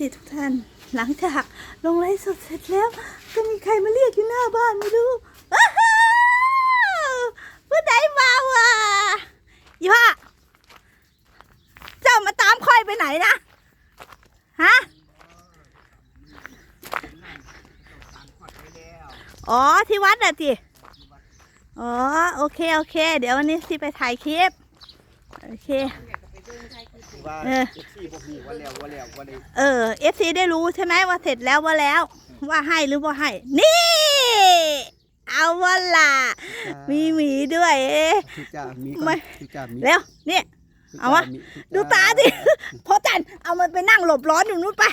ติทุกท่าน หลังจากลงไลฟ์สดเสร็จแล้ว ก็มีใครมาเรียกอยู่หน้าบ้านไม่รู้ผู้ใดมาวะอีพ่อเจ้ามาตามคอยไปไหนนะฮะอ๋อที่วัดอะจิอ๋อโอเคโอเค เดี๋ยววันนี้สิไปถ่ายคลิป โอเค ว่าเออเอฟซีบอกมีว่าแล้วว่าแล้วว่าได้เออเอฟซีได้รู้ใช่ไหมว่าเสร็จแล้วว่าแล้ว ว่าให้หรือว่าให้ นี่ เอาว่าล่ะ มีหมีด้วยเอ๊ะ ทุกจ่ามีไม่ ทุกจ่ามีแล้วเนี่ย ทุกเอาวะจ่มีทุกดูตาดิ พอจันเอามันไปนั่งหลบร้อนอยู่นู้นไป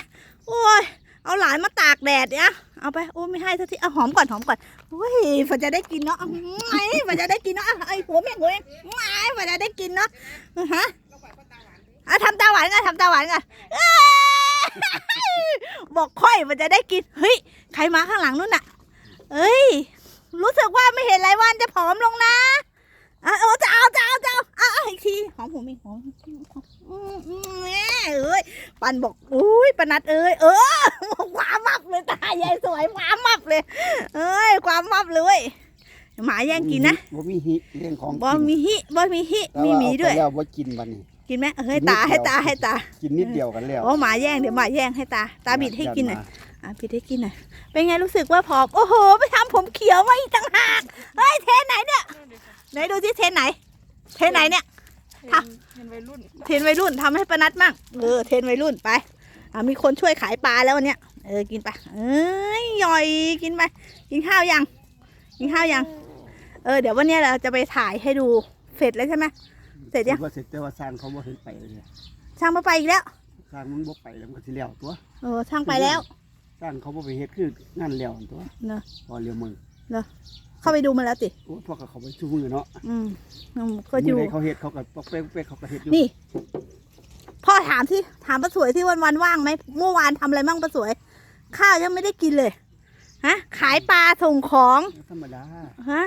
โอ้ย เอาหลานมาตากแดดเนี่ยเอาไป โอ้ไม่ให้สักทีเอาหอมก่อนหอมก่อนโอ้ยฝันจะได้กินเนาะไอ้ฝันจะได้กินเนาะไอ้หัวแม่งหัวแม่งไอ้ฝันจะได้กินเนาะฮะ อะทำตาหวานกันทำตาหวานกันเอ้ยบอกค่อยมันจะได้กิน เฮ้ย ใครมาข้างหลังนู่นน่ะ เอ้ย รู้สึกว่าไม่เห็นไรวันจะผอมลงนะ อะเออจะเอาจะเอาจะเอาอะอะอีกที หอมผมอีกหอมอืมอืมแม่เอ้ย ปันบอก อุ้ยปนัดเอ้ย เออความมับเลยตายายสวยความมับเลย เอ้ย ความมับเลยเว้ยหมาแย่งกินนะบ่มีหิเรื่องของบอกินมีฮิบอมีฮิ แต่มีว่าหมีเอาไปด้วยแล้วว่ากินบัดนี้ กินไหมเฮ้ยกินนิดตาให้เดียวตาให้ตา กินนิดเดียวกันแล้วโอ้หมาแย่งเดี๋ยวหมาแย่งให้ตา ตาบิดให้กินหน่อยมาอะบิดให้กินหน่อยเป็นไงรู้สึกว่าผอมโอ้โหไปทำผมเขียวมาอีกต่างหากเฮ้ยเทรนไหนเนี่ยไหนดูที่เทรนไหน เทรนไหนเนี่ยค่ะเห็นวัยรุ่นเทรนวัยรุ่นทำให้ปนัดมั่งเออเทรนวัยรุ่นไปอะมีคนช่วยขายปลาแล้ววันเนี้ยเออกินไปเอ้ยย่อยกินไปกินข้าวยังกินข้าวยัง เออเดี๋ยววันเนี้ยเราจะไปถ่ายให้ดูเสร็จแล้วใช่ไหม เสร็จยังคิดว่าเสร็จแต่ว่าสร้างเขาบ่เห็นไปเลยช่างมาไปอีกแล้วสร้างมันบ่ไปแล้วมันก็สิแล้วตัวเออช่างไปแล้ว สร้างเขาบ่ไปเฮ็ดคืองานแล้วตัวเนอะพอเรียวมึงเข้าไปดูมาแล้วติโอ้พวกเขาไปชูมือเนาะอืมอืมก็มือยู่อใดเขาเฮ็ดเขาก็ปอกเป๊กเป๊กเขาก็เฮ็ดอยู่นี่พ่อถามที่ถามป้าสวยที่วันวันๆว่างไหมเมื่อวานทำอะไรมั่งป้าสวย ข้าวยังไม่ได้กินเลยฮะขายปลาส่งของธรรมดาฮะ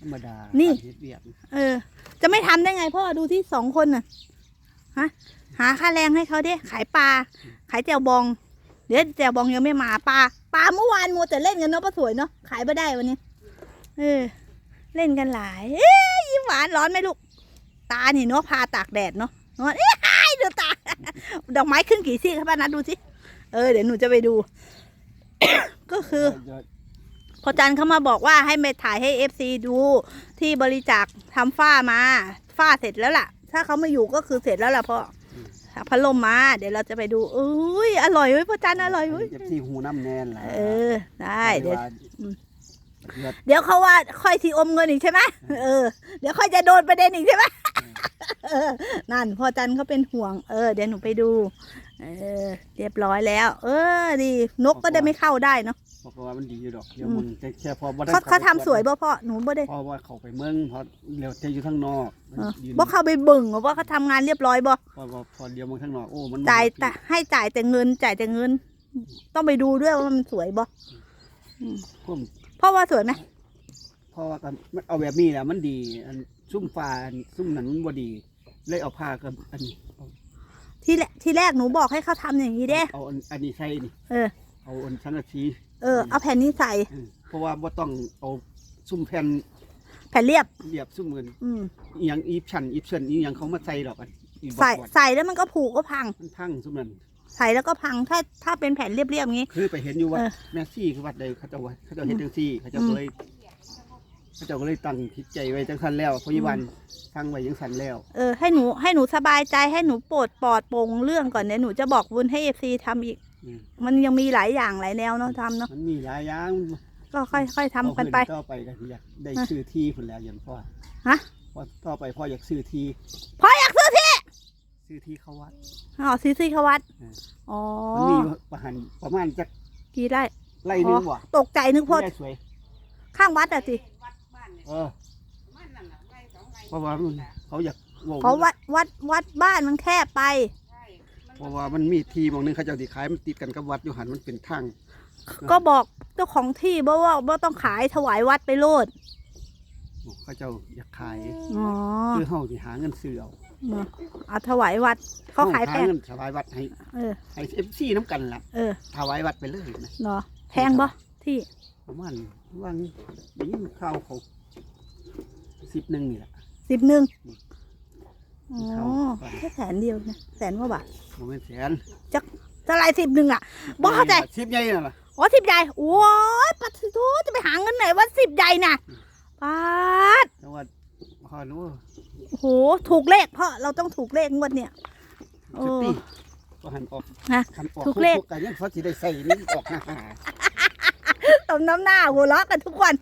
ธรรมดานี่เฮ็ดเวียกเออ จะไม่ทำได้ไงพ่อดูที่สองคนน่ะฮะหาค่าแรงให้เขาดิขายปลาขายแจวบอง เดี๋ยวแจวบองยังไม่มาปลาปลาเมื่อวานมัวแต่เล่นกันเนาะป้าสวยเนาะขายไม่ได้วันนี้เออเล่นกันหลายเอ้ยยิ้มหวานร้อนไหมลูก ตานี่เนาะพาตากแดดเนาะนอนเอ้ยดูตาดอกไม้ขึ้นกี่ซี่ครับป้านัดดูสิเออเดี๋ยวหนูจะไปดู ก็คือ พอจันเขามาบอกว่าให้ไปถ่ายให้เอฟซีดูที่บริจาคทำฝ้ามาฝ้าเสร็จแล้วล่ะ ถ้าเขาไม่อยู่ก็คือเสร็จแล้วล่ะพ่ออพัดลมมา เดี๋ยวเราจะไปดูอุ้ยอร่อยเว้ยพ่อจันอร่อยเว้ยเจ็บที่หูน้ำแน่นแหละเออ ได้เดี๋ยวอืมเดือดเดี๋ยวเขาว่าค่อยทีอมเงินอีกใช่ไหมเออ เดี๋ยวค่อยจะโดนประเด็นอีกใช่ไหมเออ นั่นพ่อจันเขาเป็นห่วง เออ เดี๋ยวหนูไปดู เออ เรียบร้อยแล้ว เออ ดี นกก็ได้ไม่เข้าได้เนาะบอกว่ามันดีอยู่ดอกเดี๋ยวมึงแต่แค่พอบ่ได้เขาเขาไปทำสวยบ่พ่อหนูบ่ได้เพราะว่าเขาไปเมืองเพอเดี๋ยวจะอยู่ข้างนอกเออยืนบ่เข้าไปเบิ่งว่าเขาทำงานเรียบร้อยบ่พอพอพอเดียวเมืองข้างนอกโอ้มันจ่ายแต่ให้จ่ายแต่เงินจ่ายแต่เงิน ต้องไปดูด้วยว่ามันสวยบ่ผมพ่อว่าสวยไหมเพราะว่ากันมันเอาแบบนี้แหละมันดีอัน ซุ่มฟ้าอันซุ่มนั้นมันบ่ดี เลยเอาผ้ากับอันนี้เอาทีแรกทีแรกหนูบอกให้เขาทำอย่างนี้เด้ เอาอันอันนี้ใส่นี่เออ เอาอันสังกะสีเออ เอาแผ่นนี้ใส่ อืมเพราะว่าบ่ต้องเอาซุ่มแผ่นแผ่นเรียบ เรียบซุ่มเงินอืม อีหยังอีชันอีเชินอีหยังเขามาใส่ดอกอันอีบอใส่กว่าใส่แล้วมันก็ผูกก็พัง มันพังซุ่มนั้น ใส่แล้วก็พังถ้าถ้าเป็นแผ่นเรียบๆอย่างนี้ คือไปเห็นอยู่ว่าเออแม่ซี่คือวัดใดเขาเจะเขาเจะเห็นจังซี่ เขาเจะอืมก็เลย เขาเจะก็เลยตั้งทิศใจไว้จังสันแล้วพยาบาลตั้งไว้จังสันแล้ว เออให้หนูให้หนูสบายใจให้หนูโปรดปลอดโปร่งเรื่องก่อนเดี๋ยวหนูจะบอกวุ้นให้เอฟซีทำอีก อืม มันยังมีหลายอย่างหลายแนวเนาะทำเนาะมันมีหลายอย่างก็ค่อยๆทำกันไปต่อไปก็อยากได้ฮะซื้อที่พุ่นแล้วอย่างพ่อฮะ พ่อต่อไปพ่ออยากซื้อที่พ่ออยากซื้อที่ซื้อที่เขาวัด อ๋อซื้อที่เขาวัดอืม อ๋อมันมีอยู่ประหันประมาณจักกี่ไร่ไร่หนึงว่ะตกใจนึกพ่อได้สวยข้างวัดอะสิ เออเพราะว่ามันเขาอยากโง่เพราะวัดวัดวัดบ้านมันแคบไป เพราะว่ามันมีที่บางนึงเขาเจ้าที่ขายมันติดกันกับวัดอยู่หันมันเป็นทางก็บอกเจ้าของที่บอกว่าว่าต้องขายถวายวัดไปโลดเขาเจ้าอยากขายอ๋อคือเฮาสิหาเงินซื้อเอาอเนอะเอาถวายวัด เขาขายแพงเงินถวายวัดให้เออให้เอฟซีน้ำกันล่ะเออถวายวัดไปเลยนะเนาะแพงบ่ที่ประมาณว่างนี้ข้าวเขา สิบหนึ่งนี่แหละสิบหนึ่งอือ๋มอแค่แสนเดียวนะแสนกว่าบาทโมเมนแสนเท่าไหรสิบหนึ่งอะบ่เข้าใจสิบใหญ่น่ะล่ะอ๋อสิบใหญ่โอ้ยปัดโทจะไปหาเงินไหนว่าสิบใหญ่น่ะปัดแต่ว่าพอรู้โอ้โหถูกเลขเพราะเราต้องถูกเลขงวดเนี่ยโอ้สิบปีก็หันออกฮะหันออกทุกเลขพวกันยังเขาสิได้ใส่นี่ออกหน้า หาตบน้ำหน้าหัวเราะกันทุกวัน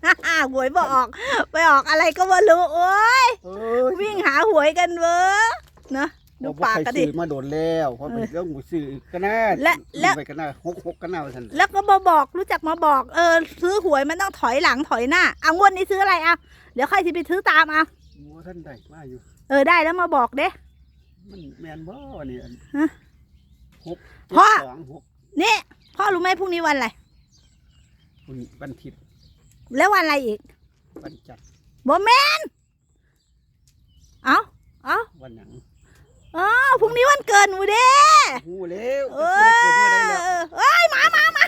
หวยบ่ออก ไปออกอะไรก็ไม่รู้โอ้ยเออวิ่งหาหวยกันเว้อเนอะดูปากกันดิซื้อมาโดนแล้วเพราะเป็นเรื่องหมูซื้อกันนะและและไปกันนะหกหกกันนะท่านแล้วก็มาบอกรู้จักมาบอกเออซื้อหวยมันต้องถอยหลังถอยหน้าเอางวดนี้ซื้ออะไรเอาเดี๋ยวใครจะไปซื้อตามเอาหมูท่านได้มาอยู่ เออได้แล้วมาบอกเด้มันแมนบ่เนี่ยฮะหกพ่อสองหกนี่พ่อรู้ไหมพรุ่งนี้วันอะไร คุณวันทิพย์แล้ววันอะไรอีกวันจันทร์บ่แมนเอาเอาวันหนังอ๋อพรุ่งนี้วันเกิดหนูเด้หูแล้วเอจะอได้เกิดเมื่อใดแล้วเอ้ยหมาหมาหมา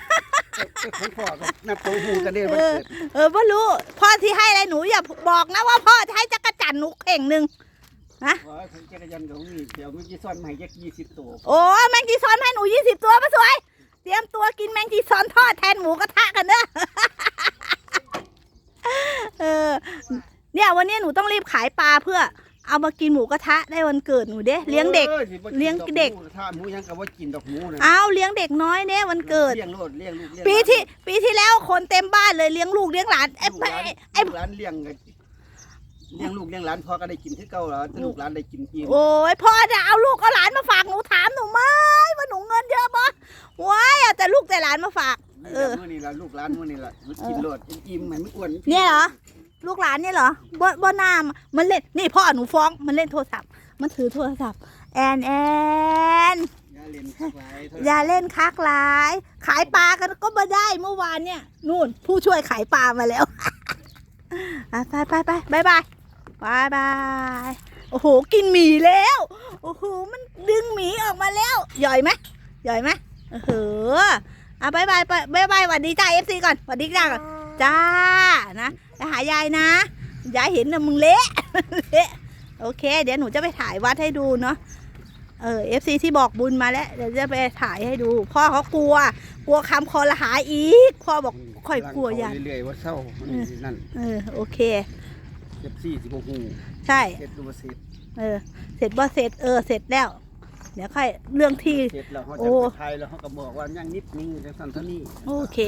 ของพ่อก็นับตัวหูกันเด้วันเกิดเออพ่รู้พ่อที่ให้อะไรหนูอย่าบอกนะว่าพ่อจะให้จักรจันทร์หนูเข่งหนึ่งว่าถึงจักรยานของนี่เดี๋ยวเมื่อกี้ซ่อนมาให้ยักยี่สิบตัวโอ้แมงจีซอนให้หนูยี่สิบตัวมาสวย เตรียมตัวกินแมงจีซอนทอดแทนหมูกระทะกันเด้อเออ เนี่ยวันนี้หนูต้องรีบขายปลาเพื่อ เอามากินหมูกระทะได้วันเกิดหนูเด้เลี้ยงเด็กออสิบ่นเลี้ยงเด็กหมูถ้าหมูยังกับว่ากินดอกหมูนะเอาเลี้ยงเด็กน้อยเด้วันเกิดเลี้ยงโลดเลี้ยงลูกเลี้ยงปีหลานที่ปีที่แล้วคนเต็มบ้านเลยเลี้ยงลูกเลี้ยงหลานไอ้ลูกหลานไอ้ไอ้ลูกหลานเลี้ยงกันเลี้ยงลูกเลี้ยงหลานพ่อก็ได้กินที่เก่าแล้วแต่ลูกหลานได้กินอิ่มโอ้ยพ่อจะเอาลูกเอาหลานมาฝาก แต่ลูกแต่หลานมาฝากนี่เอแหละอมื้อนี้ล่ะลูกหลานมื้อนี้ล่ะมันกินโลดอิ่มๆมันไม่อ้วนเนี่ยเหรอ ลูกหลานเนี่ยเหรอบ่บ่นามมันเล่นนี่พ่อหนูฟ้องมันเล่นโทรศัพท์ มันถือโทรศัพท์ แอนแอน อย่าเล่นสักหลายเท่าอย่าเล่นคักหลาย ขายปลากันก็มาได้เมื่อวานเนี่ย นู่นผู้ช่วยขายปลามาแล้ว อะไปไปไปบายบายบายบายโอ้โหกินหมี่แล้ว โอ้โหมันดึงหมีออกมาแล้วใหญ่ไหมใหญ่ไหมเออเห ออะบายบายไปบายบายสวัสดีจ้าเอฟซีก่อนสวัสดีจ้าก่อนจ้านะไปหายายนะยายเห็นนะมึงเละเละโอเค เดี๋ยวหนูจะไปถ่ายวัดให้ดูเนาะเออเอฟซีที่บอกบุญมาแล้วเดี๋ยวจะไปถ่ายให้ดู พ่อเขากลัว กลัวคำคอรหาอีก พ่อบอกค่อยกลัวยันเรื่อยๆว่าเศร้ามันนี่นั่นเออโอเคเจ็บซี่สิบหูใช่เจ็ดดูว่าเสร็จเออเสร็จบ่เสร็จเออเสร็จแล้ว เดี๋ยวค่อยเรื่องที่เสร็จแล้วเขาโอ้จะไปไทยแล้วเขาก็บอกว่ายังนิดนึงจังซั่นเท่านี้โอเค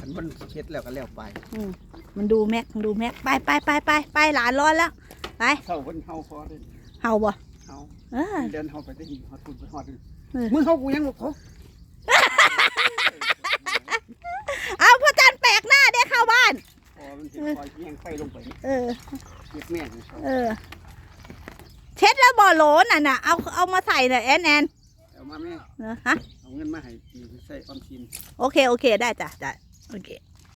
อันมันเช็ดแล้วก็แล้วไปอืมมันดูแม็กมันดูแม็กไปไปไปไปไปหลานร้อนแล้ว ไปเศร้าคนเฮาพอได้เฮาบ่เฮาเออ เดินเฮาไปได้หิฮอดพุ่นไปฮอดเออ มึงเฮากูยังบอกเขาเอาพ่อจันแปลกหน้าได้เข้าบ้าน พอมันจะคอยเอียงไฟลงไปเออ เก็บแม่งเขาเออเช็ดแล้วบ่ โหลน่ะน่ะเอาเอามาใส่น่ะแอนแอนเอามาแม่เออฮะเอาเงินมาให้ใส่ออมสินโอเคโอเคได้จ้ะได้โอเค